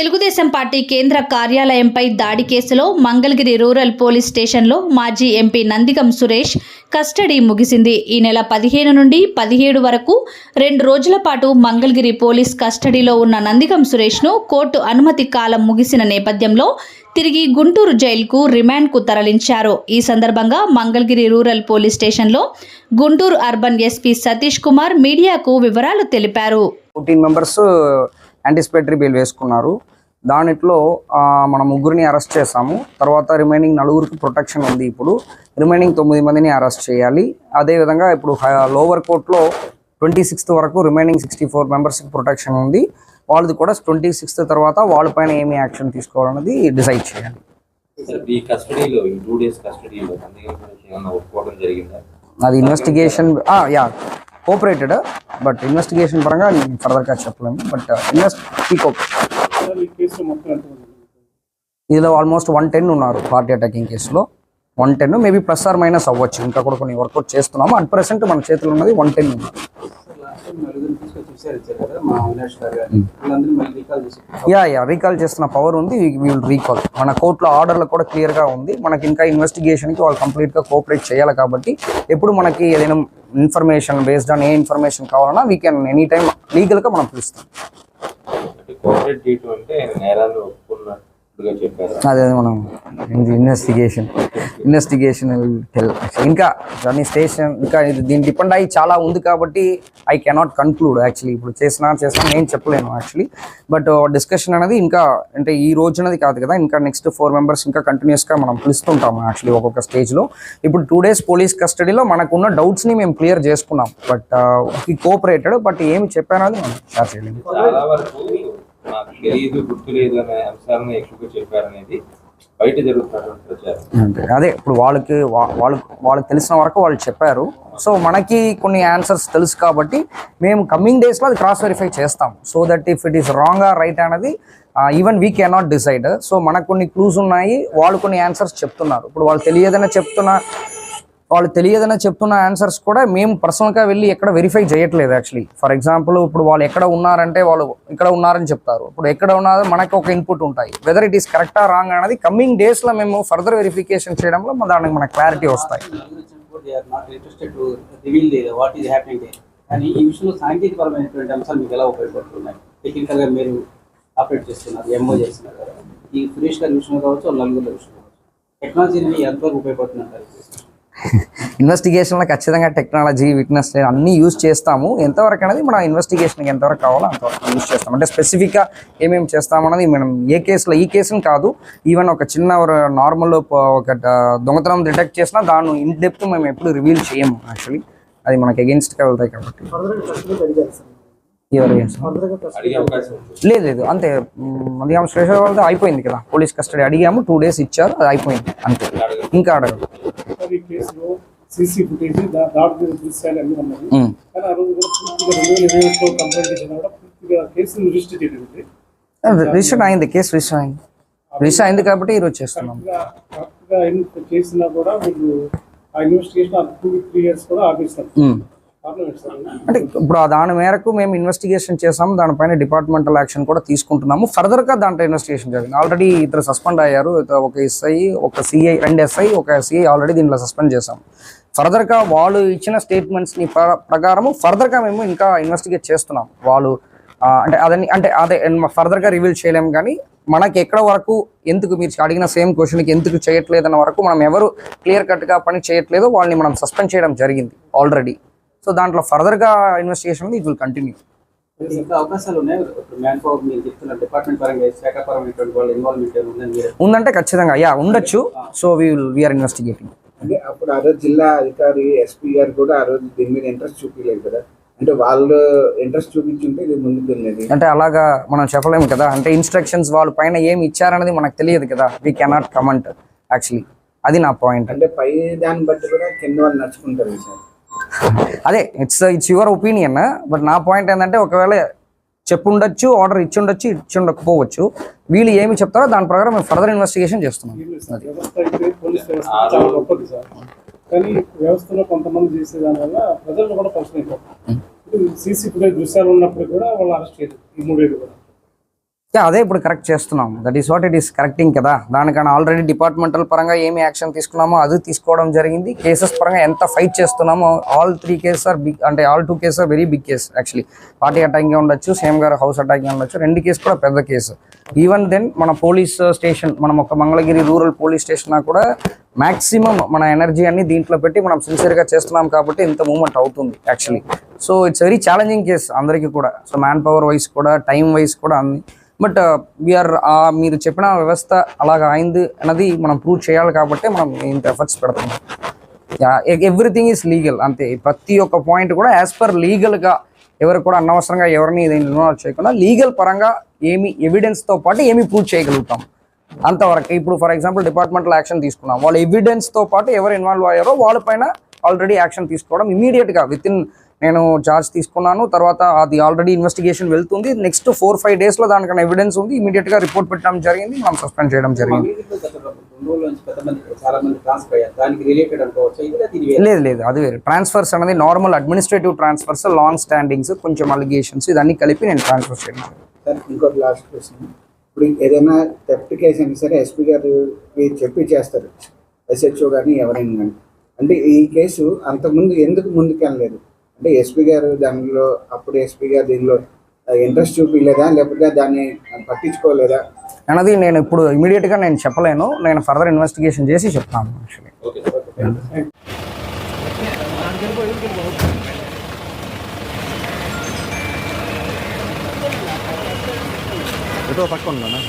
Telugu Desam party కేంద్ర కార్యాలయంపై దాడి కేసులో మంగళగిరి రూరల్ పోలీస్ స్టేషన్లో మాజీ ఎంపీ నందిగం సురేష్ కస్టడీ ముగిసింది. ఈ నెల పదిహేను నుండి పదిహేడు వరకు రెండు రోజుల పాటు మంగళగిరి పోలీస్ కస్టడీలో ఉన్న నందిగం సురేష్ను కోర్టు అనుమతి కాలం ముగిసిన నేపథ్యంలో తిరిగి గుంటూరు జైలుకు రిమాండ్కు తరలించారు. ఈ సందర్భంగా మంగళగిరి రూరల్ పోలీస్ స్టేషన్లో గుంటూరు అర్బన్ ఎస్పీ సతీష్ కుమార్ మీడియాకు వివరాలు తెలిపారు. ఫోర్టీన్ మెంబర్స్ యాంటిసిపేటరీ బెయిల్ వేసుకున్నారు. దానిట్లో మన ముగ్గురిని అరెస్ట్ చేసాము తర్వాత రిమైనింగ్ నలుగురికి ప్రొటెక్షన్ ఉంది ఇప్పుడు. రిమైనింగ్ తొమ్మిది మందిని అరెస్ట్ చేయాలి. అదేవిధంగా ఇప్పుడు లోవర్ కోర్టులో ట్వంటీ సిక్స్త్ వరకు రిమైనింగ్ సిక్స్టీ ఫోర్ మెంబర్స్కి ప్రొటెక్షన్ ఉంది. వాళ్ళది కూడా ట్వంటీ సిక్స్త్ తర్వాత వాళ్ళపైన ఏమి యాక్షన్ తీసుకోవాలన్నది డిసైడ్ చేయాలి. అది investigation yeah. Cooperated but investigation పరంగా ఫర్దర్గా చెప్పలేము బట్ ఇన్వెస్ట్ ఇందులో ఆల్మోస్ట్ వన్ టెన్ ఉన్నారు? పార్టీ అటాకింగ్ కేసులో. One ten maybe plus or minus అవ్వచ్చు. ఇంకా కూడా కొన్ని వర్కౌట్ చేస్తున్నాము. అట్ ప్రెసెంట్ మన చేతిలో ఉన్నది one ten yeah yeah recall చేస్తున్న పవర్ ఉంది. విల్ రీకాల్ మన కోర్టులో ఆర్డర్లు కూడా క్లియర్గా ఉంది. మనకి ఇంకా ఇన్వెస్టిగేషన్కి వాళ్ళు కంప్లీట్గా కోఆపరేట్ చేయాలి కాబట్టి ఎప్పుడు మనకి ఏదైనా information based on a information కావాలన్నా వీ కెన్ ఎనీ టైం లీగల్గా మనం పిలుస్తాం. అదే మనం ఇన్వెస్టిగేషన్ ఇన్వెస్టిగేషన్ ఇంకా దాని స్టేషన్ ఇంకా దీని డిపెండ్ అయ్యి చాలా ఉంది కాబట్టి ఐ కెనాట్ కన్క్లూడ్ యాక్చువల్లీ ఇప్పుడు చేసినా చేసినా నేను చెప్పలేను యాక్చువల్లీ బట్ డిస్కషన్ అనేది ఇంకా అంటే ఈ రోజునది కాదు కదా. ఇంకా నెక్స్ట్ ఫోర్ మెంబర్స్ ఇంకా కంటిన్యూస్గా మనం పిలుస్తుంటాము యాక్చువల్లీ ఒక్కొక్క స్టేజ్లో ఇప్పుడు టూ డేస్ పోలీస్ కస్టడీలో మనకున్న డౌట్స్ని మేము క్లియర్ చేసుకున్నాం. బట్ కోఆపరేటెడ్ బట్ ఏమి చెప్పానది మనం షేర్ చేయలేము. తెలియదు గుర్తు లేదు అనే అంశాలను ఎక్కువగా చెప్పారనేది బయట జరుగుతున్నటువంటి ప్రచారం. అంతే. అదే ఇప్పుడు వాళ్ళకి వాళ్ళు వాళ్ళకి వాళ్ళకి తెలిసిన వరకు వాళ్ళు చెప్పారు. సో మనకి కొన్ని ఆన్సర్స్ తెలుసు కాబట్టి మేము కమింగ్ డేస్లో అది క్రాస్ వెరిఫై చేస్తాం. So that if it is wrong or right అనేది even we cannot decide. So మనకు కొన్ని క్లూస్ ఉన్నాయి వాళ్ళు కొన్ని ఆన్సర్స్ చెప్తున్నారు. ఇప్పుడు వాళ్ళు తెలియదనే చెప్తున్న వాళ్ళు తెలియదని చెప్తున్న ఆన్సర్స్ కూడా మేము పర్సనల్గా వెళ్ళి ఎక్కడ వెరిఫై చేయట్లేదు యాక్చువల్లీ ఫర్ ఎగ్జాంపుల్ ఇప్పుడు వాళ్ళు ఎక్కడ ఉన్నారంటే వాళ్ళు ఇక్కడ ఉన్నారని చెప్తారు. ఇప్పుడు ఎక్కడ ఉన్నారో మనకు ఒక ఇన్పుట్ ఉంటాయి. వెదర్ ఇట్ ఈస్ కరెక్టా రాంగ్ అనేది కమింగ్ డేస్లో మేము ఫర్దర్ వెరిఫికేషన్ చేయడంలో మన దానికి మనకు క్లారిటీ వస్తాయి. నలుగురు ఈ విషయంలో సాంకేతికపరమైనటువంటి అంశాలు మీకు ఎలా ఉపయోగపడుతున్నాయి? మీరు ఆపరేట్ చేస్తున్నారు ఎంఓ చేస్తున్నారు. ఈ సురేష్ గారి విషయంలో కావచ్చు నలుగురు విషయంలో కావచ్చు. ఎంతవరకు ఉపయోగపడుతున్నారు ఇన్వెస్టిగేషన్లో ఖచ్చితంగా టెక్నాలజీ విట్నెస్ అన్నీ యూజ్ చేస్తాము. ఎంతవరకు అనేది మన ఇన్వెస్టిగేషన్కి ఎంతవరకు కావాలో అంతవరకు యూజ్ చేస్తాం అంటే స్పెసిఫిక్గా ఏమేమి చేస్తామన్నది మనం ఏ కేసులో ఈ కేసుని కాదు. ఈవెన్ ఒక చిన్న నార్మల్ ఒక దొంగతనం డిటెక్ట్ చేసినా దాన్ని ఇన్ డెప్త్ మేము ఎప్పుడు రివీల్ చేయము యాక్చువల్లీ అది మనకి అగెన్స్ట్గా వెళ్తాయి కాబట్టి. ఎవరు లేదు లేదు. అంతే. మధ్యాహ్నం స్టేషన్ వాళ్ళతో అయిపోయింది కదా. పోలీస్ కస్టడీ అడిగాము టూ డేస్ ఇచ్చారు అది అయిపోయింది. అంతే. ఇంకా అడగదు ఈ కేసులో సీసీ ఫుటేజ్ దాడి దృశ్యాలు అన్ని ఉమ్. కానీ ఆ రోజు కూడా పూర్తిగా రెండు వేల ఇరవై ఒకటిలో కంప్లైంట్ చేసినా కూడా పూర్తిగా కేసును రిజిస్టర్ చేయలేదు. రిజిస్టర్ అయింది కేసు రిజిస్టర్ అయింది. రిజిస్టర్ అయింది కాబట్టి ఈరోజు చేస్తున్నాం. కరెక్ట్గా చేసినా కూడా వీళ్ళు ఆ ఇన్వెస్టిగేషన్ టూ త్రీ ఇయర్స్ కూడా ఆపేస్తారు. అంటే ఇప్పుడు దాని మేరకు మేము ఇన్వెస్టిగేషన్ చేసాము దానిపైన డిపార్ట్మెంటల్ యాక్షన్ కూడా తీసుకుంటున్నాము. ఫర్దర్గా దాంట్లో ఇన్వెస్టిగేషన్ జరిగింది. ఆల్రెడీ ఇద్దరు సస్పెండ్ అయ్యారు. ఒక ఎస్ఐ ఒక సిఐ రెండు ఎస్ఐ ఒక సిఐ ఆల్రెడీ దీంట్లో సస్పెండ్ చేశాం ఫర్దర్గా వాళ్ళు ఇచ్చిన స్టేట్మెంట్స్ని ప్ర- ప్రకారము ఫర్దర్గా మేము ఇంకా ఇన్వెస్టిగేట్ చేస్తున్నాం. వాళ్ళు అంటే అదని అంటే అదే ఫర్దర్గా రివీల్ చేయలేము కానీ మనకి ఎక్కడ వరకు ఎందుకు మీరు అడిగిన సేమ్ క్వశ్చన్కి ఎందుకు చేయట్లేదన్న వరకు మనం ఎవరు క్లియర్ కట్గా పని చేయట్లేదో వాళ్ళని మనం సస్పెండ్ చేయడం జరిగింది ఆల్రెడీ సో దాంట్లో ఫర్దర్గా ఇన్వెస్టిగేషన్ ఇట్ విల్ కంటిన్యూ. ఉందంటే ఖచ్చితంగా యా ఉండొచ్చు. సో వీఆర్ ఇన్వెస్టిగేటింగ్ అంటే అప్పుడు ఆ రోజు జిల్లా అధికారి ఎస్పీ గారు కూడా ఆ రోజు దీని మీద ఇంట్రెస్ట్ చూపించలేదు కదా. అంటే వాళ్ళు ఇంట్రెస్ట్ చూపించుంటే ఇది ముందుకు వెళ్ళేది. అంటే అలాగా మనం చెప్పలేము కదా. అంటే ఇన్స్ట్రక్షన్స్ వాళ్ళ పైన ఏమి ఇచ్చారనేది మనకు తెలియదు కదా. వీ కెనాట్ కమెంట్ యాక్చువల్లీ అది నా పాయింట్ అంటే పై దాన్ని బట్టి కూడా కింద వాళ్ళు నడుచుకుంటారు సార్. అదే it's it's your opinion but నా పాయింట్ ఏంటంటే ఒకవేళ చెప్పుండొచ్చు ఆర్డర్ ఇచ్చుండొచ్చు ఇచ్చుండకపోవచ్చు వీళ్ళు ఏమి చెప్తారో దాని ప్రకారం మేము ఫర్దర్ ఇన్వెస్టిగేషన్ చేస్తున్నాం. కానీ వ్యవస్థలో కొంతమంది చేసే దానివల్ల ప్రజలు కూడా పరిశ్రమ సీసీ ఫుటేజ్ దృశ్యాలు ఉన్నప్పుడు కూడా వాళ్ళు అరెస్ట్ చేయలేదు ఈ మూడేళ్ళు కూడా. అదే ఇప్పుడు కరెక్ట్ చేస్తున్నాం that is what it is correcting కదా. దానికన్నా ఆల్రెడీ డిపార్ట్మెంటల్ పరంగా ఏమి యాక్షన్ తీసుకున్నామో అది తీసుకోవడం జరిగింది. కేసెస్ పరంగా ఎంత ఫైట్ చేస్తున్నామో all three cases are big అంటే all two cases are very big case actually party attacking ఉండొచ్చు సేమ్ గారు హౌస్ అటాకింగ్ ఉండొచ్చు రెండు కేసు కూడా పెద్ద కేసు ఈవెన్ దెన్ మన పోలీస్ స్టేషన్ మనం ఒక మంగళగిరి రూరల్ పోలీస్ స్టేషన్ కూడా మ్యాక్సిమం మన ఎనర్జీ అన్ని దీంట్లో పెట్టి మనం సిన్సియర్గా చేస్తున్నాం కాబట్టి ఇంత మూమెంట్ అవుతుంది actually so it's very challenging case అందరికీ కూడా. సో మ్యాన్ పవర్ వైస్ కూడా టైం వైస్ కూడా అన్ని. బట్ uh, వీఆర్ uh, మీరు చెప్పిన వ్యవస్థ అలాగ అయింది అన్నది మనం ప్రూవ్ చేయాలి కాబట్టి మనం ఇంత ఎఫర్ట్స్ పెడుతున్నాం ఎవ్రీథింగ్ ఈజ్ లీగల్ అంతే. ప్రతి ఒక్క పాయింట్ కూడా యాజ్ పర్ లీగల్గా ఎవరు కూడా అనవసరంగా ఎవరిని దీన్ని ఇన్వాల్వ్ చేయకుండా లీగల్ పరంగా ఏమి ఎవిడెన్స్తో పాటు ఏమి ప్రూవ్ చేయగలుగుతాం. అంతవరకు ఇప్పుడు ఫర్ ఎగ్జాంపుల్ డిపార్ట్మెంటల్ యాక్షన్ తీసుకున్నాం. వాళ్ళు ఎవిడెన్స్తో పాటు ఎవరు ఇన్వాల్వ్ అయ్యారో వాళ్ళపైన ఆల్రెడీ యాక్షన్ తీసుకోవడం ఇమీడియట్గా విత్ ఇన్ నేను చార్జ్ తీసుకున్నాను. తర్వాత అది ఆల్రెడీ ఇన్వెస్టిగేషన్ వెళ్తుంది. నెక్స్ట్ ఫోర్ ఫైవ్ డేస్లో దానికన్నా ఎవిడెన్స్ ఉంది. ఇమీడియట్గా రిపోర్ట్ పెట్టడం జరిగింది. మనం సస్పెండ్ చేయడం జరిగింది. లేదు లేదు. అది వేరే. ట్రాన్స్ఫర్స్ అనేది normal administrative transfers long standings కొంచెం అలిగేషన్స్ ఇదన్నీ కలిపి నేను ట్రాన్స్ఫర్ చేయడం ఇంకోటి లాస్ట్ క్వశ్చన్ ఇప్పుడు ఏదైనా థెఫ్ట్ కేసు అయినా సరే ఎస్పీ గారు చెప్పి చేస్తారు. ఎస్హెచ్ఓ కానీ ఎవరైనా కానీ అంటే ఈ కేసు అంతకుముందు ఎందుకు ముందుకెళ్ళలేదు? అంటే ఎస్పీ గారు దానిలో అప్పుడు ఎస్పీ గారు దీనిలో ఇంట్రెస్ట్ చూపించలేదా లేకపోతే దాన్ని పట్టించుకోలేదా? అన్నది నేను ఇప్పుడు ఇమీడియట్గా నేను చెప్పలేను. నేను ఫర్దర్ ఇన్వెస్టిగేషన్ చేసి చెప్తాను యాక్చువల్లీ సార్ ఎక్కడైందమ్మా